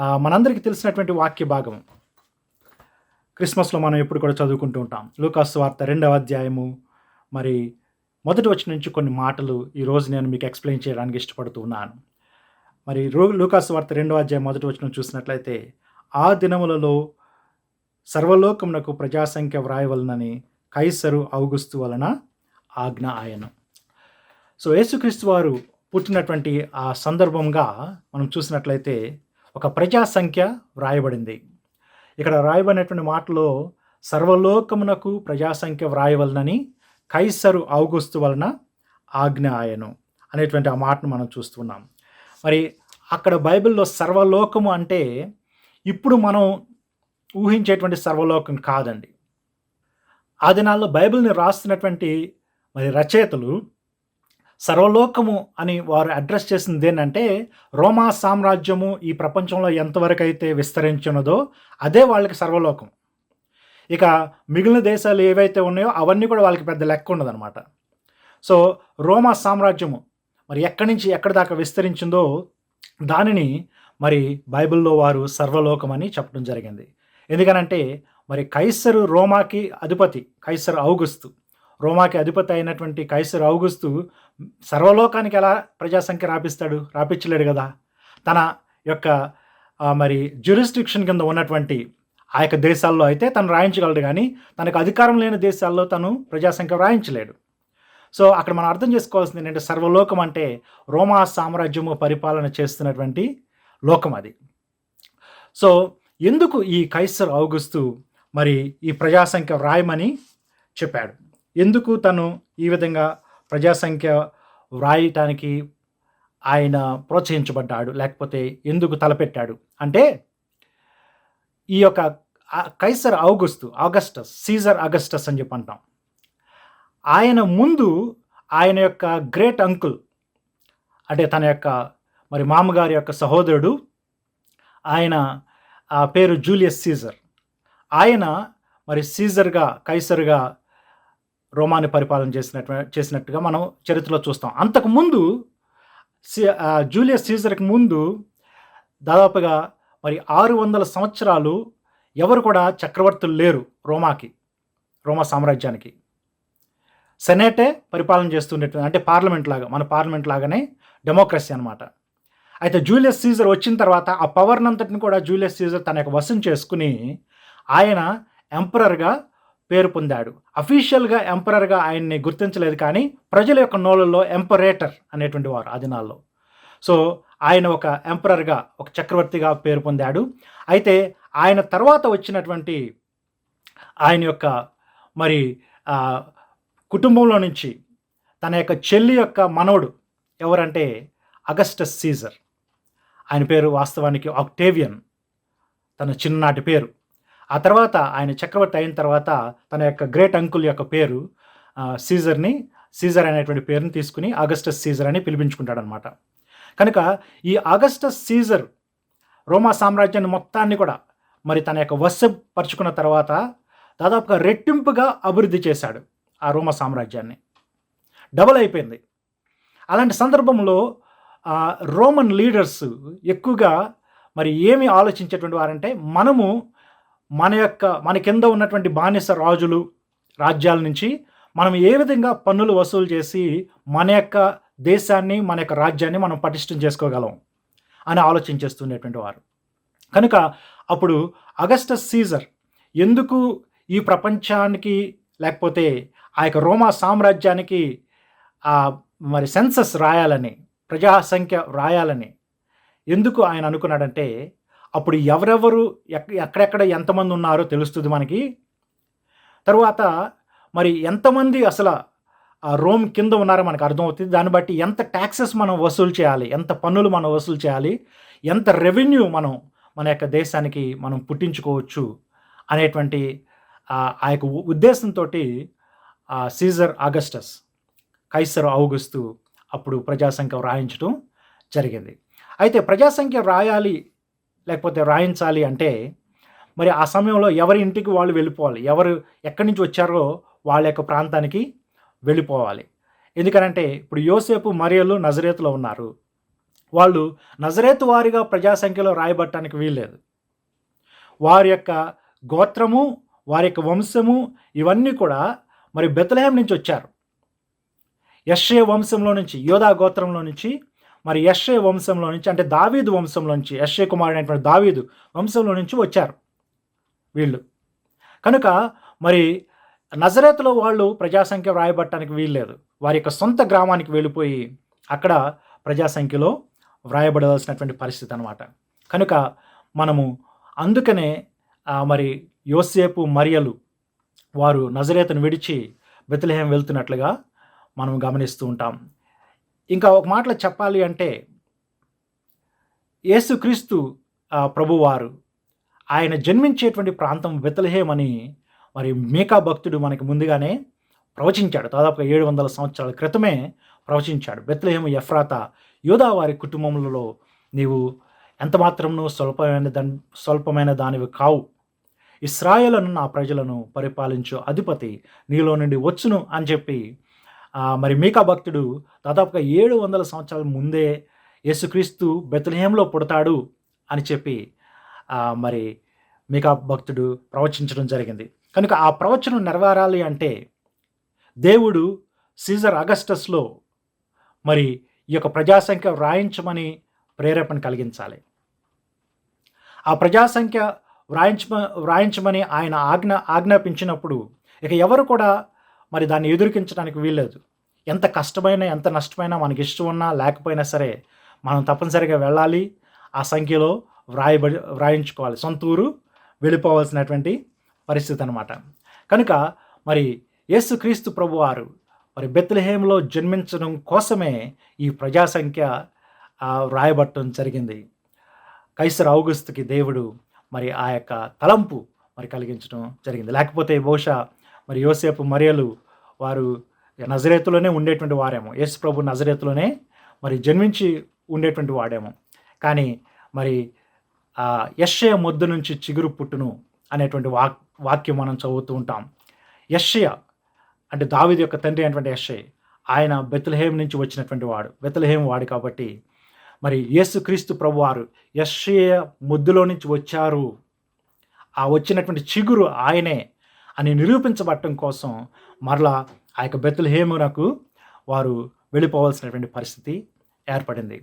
మనందరికీ తెలిసినటువంటి వాక్య భాగం. క్రిస్మస్లో మనం ఎప్పుడు కూడా చదువుకుంటూ ఉంటాం. లూకాస్ వార్త రెండవ అధ్యాయము. మరి మొదటి వచ్చిన నుంచి కొన్ని మాటలు ఈరోజు నేను మీకు ఎక్స్ప్లెయిన్ చేయడానికి ఇష్టపడుతూ ఉన్నాను. మరి రో లూకాస్ వార్త రెండవ అధ్యాయం మొదటి వచ్చిన చూసినట్లయితే ఆ దినములలో సర్వలోకమునకు ప్రజాసంఖ్య వ్రాయవలనని కైసరు అవుగుస్తు వలన ఆజ్ఞ ఆయన. సో యేసుక్రీస్తు వారు పుట్టినటువంటి ఆ సందర్భంగా మనం చూసినట్లయితే ఒక ప్రజా సంఖ్య వ్రాయబడింది. ఇక్కడ వ్రాయబడినటువంటి మాటలో సర్వలోకమునకు ప్రజాసంఖ్య వ్రాయవలనని కైసరు ఔగుస్తు వలన ఆజ్ఞ ఆయను అనేటువంటి ఆ మాటను మనం చూస్తున్నాం. మరి అక్కడ బైబిల్లో సర్వలోకము అంటే ఇప్పుడు మనం ఊహించేటువంటి సర్వలోకం కాదండి. ఆ దినాల్లో బైబిల్ని రాస్తున్నటువంటి మరి రచయితలు సర్వలోకము అని వారు అడ్రస్ చేసింది ఏంటంటే రోమా సామ్రాజ్యము ఈ ప్రపంచంలో ఎంతవరకు అయితే విస్తరించినదో అదే వాళ్ళకి సర్వలోకం. ఇక మిగిలిన దేశాలు ఏవైతే ఉన్నాయో అవన్నీ కూడా వాళ్ళకి పెద్ద లెక్క ఉండదన్నమాట. సో రోమా సామ్రాజ్యము మరి ఎక్కడి నుంచి ఎక్కడి దాకా విస్తరించిందో దానిని మరి బైబిల్లో వారు సర్వలోకం అని చెప్పడం జరిగింది. ఎందుకనంటే మరి కైసరు రోమాకి అధిపతి కైసరు ఔగుస్తు. రోమాకి అధిపతి అయినటువంటి కైసర్ ఔగుస్తు సర్వలోకానికి ఎలా ప్రజాసంఖ్య రాపిస్తాడు? రాపించలేడు కదా. తన యొక్క మరి జ్యూరిస్డిక్షన్ కింద ఉన్నటువంటి ఆ యొక్క దేశాల్లో అయితే తను రాయించగలడు కానీ తనకు అధికారం లేని దేశాల్లో తను ప్రజాసంఖ్య రాయించలేడు సో అక్కడ మనం అర్థం చేసుకోవాల్సింది ఏంటంటే సర్వలోకం అంటే రోమా సామ్రాజ్యము పరిపాలన చేస్తున్నటువంటి లోకం అది. సో ఎందుకు ఈ కైసర్ ఔగుస్తు మరి ఈ ప్రజాసంఖ్య వ్రాయమని చెప్పాడు? ఎందుకు తను ఈ విధంగా ప్రజాసంఖ్య వ్రాయటానికి ఆయన ప్రోత్సహించబడ్డాడు? లేకపోతే ఎందుకు తలపెట్టాడు? అంటే ఈ యొక్క Kaiser August Augustus Caesar Augustus అని చెప్పి అంటాం. ఆయన ముందు ఆయన యొక్క గ్రేట్ అంకుల్ అంటే తన యొక్క మరి మామగారి యొక్క సహోదరుడు ఆయన ఆ పేరు జూలియస్ సీజర్. ఆయన మరి సీజర్గా కైసర్గా రోమాని పరిపాలన చేసినట్టు చేసినట్టుగా మనం చరిత్రలో చూస్తాం. అంతకుముందు జూలియస్ సీజర్కి ముందు దాదాపుగా మరి ఆరు వందల సంవత్సరాలు ఎవరు కూడా చక్రవర్తులు లేరు రోమాకి రోమా సామ్రాజ్యానికి. సెనేటే పరిపాలన చేస్తుండేటువంటి అంటే పార్లమెంట్ లాగా మన పార్లమెంట్ లాగానే డెమోక్రసీ అనమాట అయితే జూలియస్ సీజర్ వచ్చిన తర్వాత ఆ పవర్నంతటిని కూడా జూలియస్ సీజర్ తన యొక్క వశం చేసుకుని ఆయన ఎంపరర్గా పేరు పొందాడు. అఫీషియల్గా ఎంపరర్గా ఆయన్ని గుర్తించలేదు కానీ ప్రజల యొక్క నోళ్ళల్లో ఎంపరేటర్ అనేటువంటి వారు ఆ దినాల్లో. సో ఆయన ఒక ఎంపరర్గా ఒక చక్రవర్తిగా పేరు పొందాడు. అయితే ఆయన తర్వాత వచ్చినటువంటి ఆయన యొక్క మరి కుటుంబంలో నుంచి తన యొక్క చెల్లి యొక్క మనవడు ఎవరంటే అగస్టస్ సీజర్ ఆయన పేరు వాస్తవానికి ఆక్టేవియన్ తన చిన్ననాటి పేరు. ఆ తర్వాత ఆయన చక్రవర్తి అయిన తర్వాత తన యొక్క గ్రేట్ అంకుల్ యొక్క పేరు సీజర్ని సీజర్ అనేటువంటి పేరుని తీసుకుని ఆగస్టస్ సీజర్ అని పిలిపించుకుంటాడనమాట కనుక ఈ ఆగస్టస్ సీజర్ రోమా సామ్రాజ్యాన్ని మొత్తాన్ని కూడా మరి తన యొక్క వశపరుచుకున్న తర్వాత దాదాపుగా రెట్టింపుగా అభివృద్ధి చేశాడు ఆ రోమా సామ్రాజ్యాన్ని. డబుల్ అయిపోయింది. అలాంటి సందర్భంలో రోమన్ లీడర్స్ ఎక్కువగా మరి ఏమి ఆలోచించేటువంటి వారంటే మనము మన యొక్క మన కింద ఉన్నటువంటి బానిస రాజులు రాజ్యాల నుంచి మనం ఏ విధంగా పన్నులు వసూలు చేసి మన యొక్క దేశాన్ని మన యొక్క రాజ్యాన్ని మనం పటిష్టం చేసుకోగలం అని ఆలోచించేస్తుండేటువంటి వారు. కనుక అప్పుడు అగస్టస్ సీజర్ ఎందుకు ఈ ప్రపంచానికి లేకపోతే ఆ యొక్క రోమా సామ్రాజ్యానికి ఆ మరి సెన్సస్ రాయాలని ప్రజాసంఖ్య రాయాలని ఎందుకు ఆయన అనుకున్నాడంటే అప్పుడు ఎవరెవరు ఎక్- ఎక్కడెక్కడ ఎంతమంది ఉన్నారో తెలుస్తుంది మనకి. తర్వాత మరి ఎంతమంది అసలు రోమ్ కింద ఉన్నారో మనకు అర్థమవుతుంది. దాన్ని బట్టి ఎంత ట్యాక్సెస్ మనం వసూలు చేయాలి ఎంత పన్నులు మనం వసూలు చేయాలి ఎంత రెవెన్యూ మనం మన యొక్క దేశానికి మనం పుట్టించుకోవచ్చు అనేటువంటి ఆ యొక్క ఉద్దేశంతో సీజర్ ఆగస్టస్ కైసర్ ఔగుస్తు అప్పుడు ప్రజాసంఖ్య రాయించడం జరిగింది. అయితే ప్రజాసంఖ్య వ్రాయాలి లేకపోతే వ్రాయించాలి అంటే మరి ఆ సమయంలో ఎవరి ఇంటికి వాళ్ళు వెళ్ళిపోవాలి? ఎవరు ఎక్కడి నుంచి వచ్చారో వాళ్ళ యొక్క ప్రాంతానికి వెళ్ళిపోవాలి. ఎందుకనంటే ఇప్పుడు యోసేపు మరియలు నజరేతులో ఉన్నారు. వాళ్ళు నజరేతు వారిగా ప్రజాసంఖ్యలో రాయబట్టడానికి వీల్లేదు. వారి యొక్క గోత్రము వారి యొక్క వంశము ఇవన్నీ కూడా మరి బెతలహేం నుంచి వచ్చారు. యశ్ఏ వంశంలో నుంచి యోధా గోత్రంలో నుంచి మరి యశ్ఏ వంశంలో నుంచి అంటే దావీదు వంశంలో నుంచి యశ్ఏ కుమారుడు అనేటువంటి దావీదు వంశంలో నుంచి వచ్చారు వీళ్ళు. కనుక మరి నజరేతలో వాళ్ళు ప్రజాసంఖ్య వ్రాయబట్టడానికి వీల్లేదు. వారి యొక్క సొంత గ్రామానికి వెళ్ళిపోయి అక్కడ ప్రజాసంఖ్యలో వ్రాయబడవలసినటువంటి పరిస్థితి అనమాట కనుక మనము అందుకనే మరి యోసేపు మరియలు వారు నజరేతను విడిచి బెత్లహేం వెళ్తున్నట్లుగా మనం గమనిస్తూ ఉంటాం. ఇంకా ఒక మాటలో చెప్పాలి అంటే యేసుక్రీస్తు ప్రభువారు ఆయన జన్మించేటువంటి ప్రాంతం బెత్లహేం అని మరి మేకా భక్తుడు మనకి ముందుగానే ప్రవచించాడు. దాదాపుగా ఏడు వందల సంవత్సరాల క్రితమే ప్రవచించాడు. బెత్లహేము ఎఫ్రాత యోధా వారి కుటుంబములలో నీవు ఎంత మాత్రమును స్వల్పమైన దాని స్వల్పమైన దానివి కావు. ఇస్రాయలను నా ప్రజలను పరిపాలించు అధిపతి నీలో నుండి వచ్చును అని చెప్పి మరి మీకా భక్తుడు దాదాపుగా ఏడు వందల సంవత్సరాల ముందే యేసుక్రీస్తు బెత్లహేంలో పుడతాడు అని చెప్పి మరి మీకా భక్తుడు ప్రవచించడం జరిగింది. కనుక ఆ ప్రవచనం నెరవేరాలి అంటే దేవుడు సీజర్ అగస్టస్లో మరి ఈ యొక్క ప్రజాసంఖ్య వ్రాయించమని ప్రేరేపణ కలిగించాలి. ఆ ప్రజాసంఖ్య వ్రాయించమ వ్రాయించమని ఆయన ఆజ్ఞ ఆజ్ఞాపించినప్పుడు ఇక ఎవరు కూడా మరి దాన్ని ఎదుర్కించడానికి వీల్లేదు. ఎంత కష్టమైనా ఎంత నష్టమైనా మనకి ఇష్టం ఉన్నా లేకపోయినా సరే మనం తప్పనిసరిగా వెళ్ళాలి. ఆ సంఖ్యలో వ్రాయబడి వ్రాయించుకోవాలి. సొంత ఊరు వెళ్ళిపోవాల్సినటువంటి పరిస్థితి అనమాట కనుక మరి యేసుక్రీస్తు ప్రభువారు మరి బెత్లహేమ్లో జన్మించడం కోసమే ఈ ప్రజాసంఖ్య సంఖ్య వ్రాయబట్టడం జరిగింది. కైసర్ ఔగుస్తుకి దేవుడు మరి ఆ యొక్క తలంపు మరి కలిగించడం జరిగింది. లేకపోతే బహుశా మరి యోసేపు మరియలు వారు నజరేతులోనే ఉండేటువంటి వారేమో. యేసు ప్రభు నజరేతులోనే మరి జన్మించి ఉండేటువంటి వాడేమో. కానీ మరి ఆ యశ్య మొద్దు నుంచి చిగురు పుట్టును అనేటువంటి వాక్ వాక్యం మనం చదువుతూ ఉంటాం. యశ్య అంటే దావిది యొక్క తండ్రి అయినటువంటి యశ్య ఆయన బెత్లహేం నుంచి వచ్చినటువంటి వాడు. బెత్లహేం వాడు కాబట్టి మరి యేసుక్రీస్తు ప్రభు వారు యశ్య ముద్దులో నుంచి వచ్చారు. ఆ వచ్చినటువంటి చిగురు ఆయనే అని నిరూపించబడటం కోసం మరలా ఆ యొక్క బెత్లహేమునకు వారు వెళ్ళిపోవాల్సినటువంటి పరిస్థితి ఏర్పడింది.